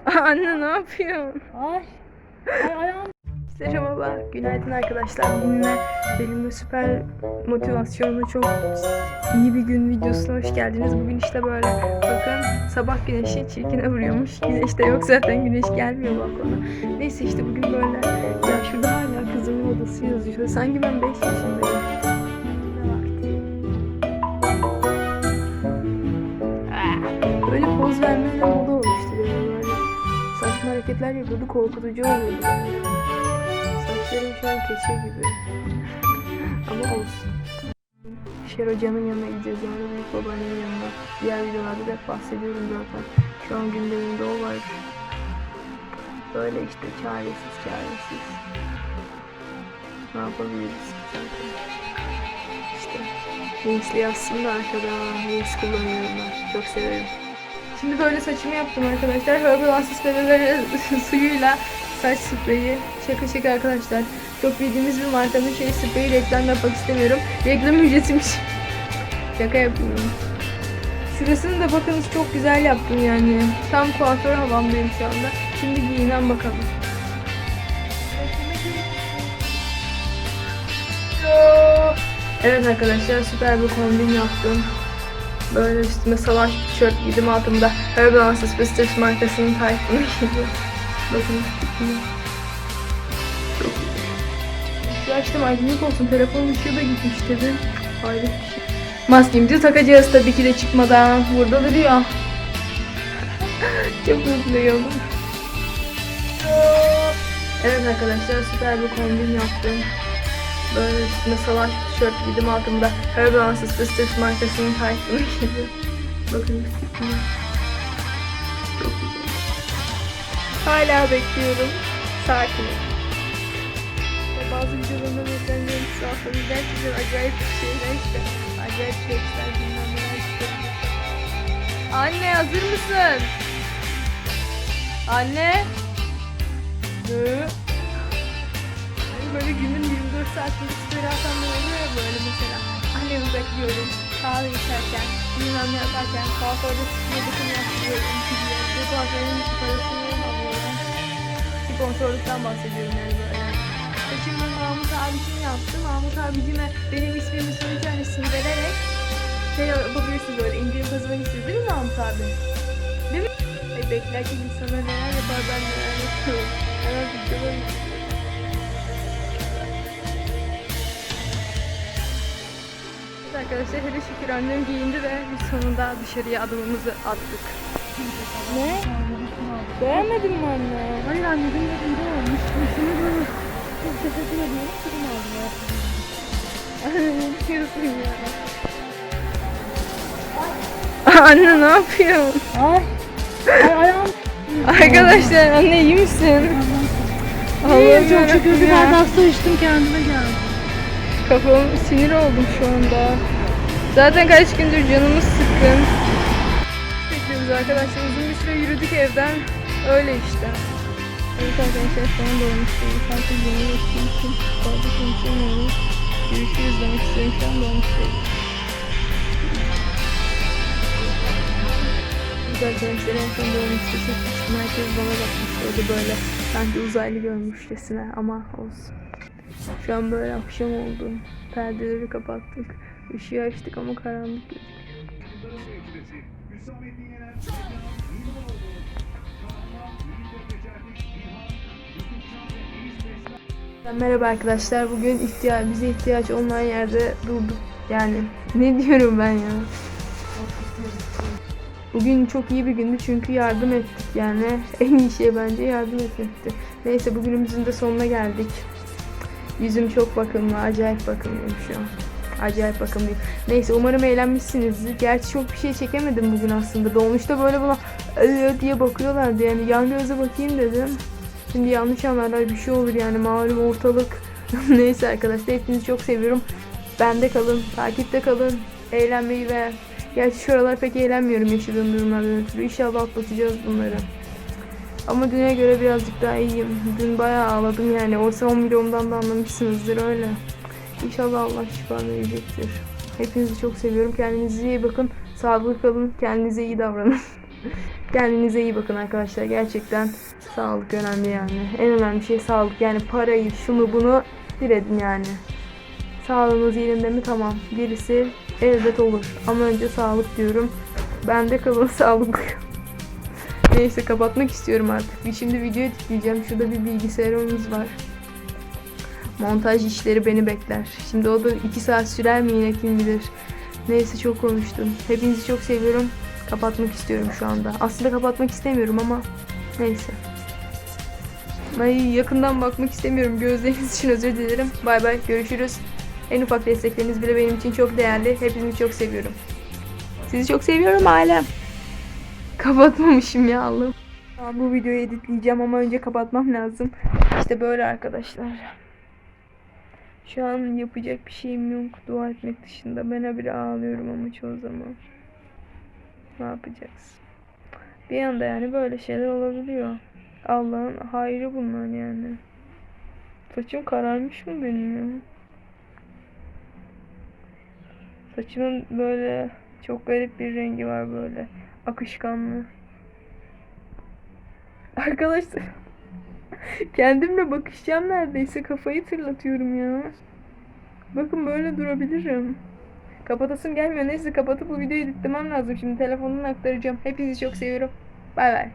Anne ne yapıyorsun? Ay. Ay ayağım. Merhaba, günaydın arkadaşlar. Benimle, benimle süper motivasyonlu çok iyi bir gün videosuna hoş geldiniz. Bugün işte böyle bakın sabah güneşi çirkine vuruyormuş. Güneş de yok zaten güneş gelmiyor balkona. Neyse işte bugün böyle ya şurada hala kızımın odası yazıyor. Sanki ben 5 yaşındayım. Hareketler yapıyordu korkutucu oluyordu. Saçlarım şu an keçe gibi. Ama olsun. Şer hocanın yanına gideceğiz yani büyük babaannemin yanına. Diğer videolarda da bahsediyorum zaten. Şu an gündemimde o var. Böyle işte çaresiz çaresiz. Ne yapabiliriz zaten. İşte Reis'li yazsın da arkada Reis kullanıyorum ben. Çok severim. Şimdi böyle saçımı yaptım arkadaşlar. Herbal Assist bebeleri suyuyla saç spreyi. Şaka şaka arkadaşlar. Çok bildiğimiz bir markanın şey spreyi reklam yapmak istemiyorum. Reklam ücretiymiş. şaka yapıyorum. Şurasını da bakınız çok güzel yaptım yani. Tam kuaför havamdayım şu anda. Şimdi giyinen bakalım. Evet arkadaşlar süper bir kombin yaptım. Böyle üstüme salaş bir tişört giydim altımda Herbal Ansys Sisters markasının tayfını giydim. Bakın. Çok. Şu açtım aydınlık olsun telefonun ışığı da gitmiş dedim. Hayret bir şey. Takacağız tabii ki de çıkmadan. Burada duruyor. Çok mutluyum. Evet arkadaşlar süper bir kombin yaptım. Böyle üstüme salaş tişört giydim altımda Herbal Ansys Sisters markasının tayfını giydim. Bakın. Çok güzel. Hala bekliyorum. Sakinim. Ya bazı videolarımda beklenmeyen tuhaflar gerçekten acayip şeyler işte. Acayip şeyler bilmem neler. Anne hazır mısın? Anne? Hı? Böyle günün 24 saatlik süre atanlar oluyor ya böyle mesela. Annemi bekliyorum. Kahve içerken, bilmem ne yaparken, kuaförde sıkıya bakım yaptırıyorum. Gidiyor. Bu kuaförün parasını alıyorum. Sponsorluktan bahsediyorum yani böyle. Saçımı Mahmut abicim yaptı. Mahmut abicime benim ismimi soyacağın isim vererek şey yapabilirsiniz böyle indirim kazanabilirsiniz değil mi Mahmut abi? Değil mi? Ay beklerken insanlar neler yapar ben neler yapıyorum. Hemen videoları Arkadaşlar hele şükür annem giyindi ve biz sonunda dışarıya adımımızı attık. Ne? Beğenmedin mi anne? Hayır anne benim elimde olmuş. Sana böyle çok teşekkür ediyorum. Kızım aldım ya. Ne diyorsun ya? Anne ne yapıyorsun? Ay. Ay ayağım. Arkadaşlar anne iyi misin? İyiyim çok şükür bir bardak su içtim kendime geldim. Kafam sinir oldum şu anda. Zaten kaç gündür canımız sıkkın. Bekliyoruz arkadaşlar. Uzun bir süre yürüdük evden. Öyle işte. Evet arkadaşlar an dolmuştayız. Herkes beni geçtiği için fazla konuşamıyoruz. Görüşürüz demek istiyorum. Şu an dolmuştayız. Biz arkadaşlar en son dolmuşta çekmiştim. Herkes bana bakmıştı böyle. Sanki uzaylı görmüşçesine ama olsun. Şu an böyle akşam oldu. Perdeleri kapattık. Işığı açtık ama karanlık gözüküyor. Merhaba arkadaşlar. Bugün ihtiyaç, bize ihtiyaç olmayan yerde durduk. Yani ne diyorum ben ya? Bugün çok iyi bir gündü çünkü yardım ettik yani. En iyi şey bence yardım etmekti. Neyse bugünümüzün de sonuna geldik. Yüzüm çok bakımlı, acayip bakımlıyım şu an. Acayip bakımlıyım. Neyse umarım eğlenmişsinizdir. Gerçi çok bir şey çekemedim bugün aslında. Dolmuşta böyle bana "Ee" diye bakıyorlardı yani. Yan göze bakayım dedim. Şimdi yanlış anlarlar bir şey olur yani malum ortalık. Neyse arkadaşlar hepinizi çok seviyorum. Bende kalın, takipte kalın. Eğlenmeyi ve Gerçi şu aralar pek eğlenmiyorum yaşadığım durumlardan ötürü. İnşallah atlatacağız bunları. Ama düne göre birazcık daha iyiyim. Dün bayağı ağladım yani. O son videomdan da anlamışsınızdır öyle. İnşallah Allah şifa verecektir. Hepinizi çok seviyorum. Kendinize iyi bakın. Sağlıklı kalın. Kendinize iyi davranın. Kendinize iyi bakın arkadaşlar. Gerçekten sağlık önemli yani. En önemli şey sağlık. Yani parayı, şunu bunu bir edin yani. Sağlığınız yerinde mi? Tamam. Gerisi elbet olur. Ama önce sağlık diyorum. Bende kalın sağlık. Neyse kapatmak istiyorum artık. Şimdi video editleyeceğim. Şurada bir bilgisayarımız var. Montaj işleri beni bekler. Şimdi o da 2 saat sürer mi yine kim bilir. Neyse çok konuştum. Hepinizi çok seviyorum. Kapatmak istiyorum şu anda. Aslında kapatmak istemiyorum ama neyse. Ay yakından bakmak istemiyorum. Gözleriniz için özür dilerim. Bay bay. Görüşürüz. En ufak destekleriniz bile benim için çok değerli. Hepinizi çok seviyorum. Sizi çok seviyorum ailem. Kapatmamışım ya Allah'ım. Bu videoyu editleyeceğim ama önce kapatmam lazım. İşte böyle arkadaşlar. Şu an yapacak bir şeyim yok dua etmek dışında. Ben habire ağlıyorum ama çoğu zaman. Ne yapacağız? Bir anda yani böyle şeyler olabiliyor. Allah'ın hayrı bunlar yani. Saçım kararmış mı benim ya? Saçımın böyle çok garip bir rengi var böyle. Akışkanlı. Arkadaşlar kendimle bakışacağım neredeyse kafayı tırlatıyorum ya. Bakın böyle durabilirim. Kapatasım gelmiyor. Neyse kapatıp bu videoyu editlemem lazım. Şimdi telefondan aktaracağım. Hepinizi çok seviyorum. Bay bay.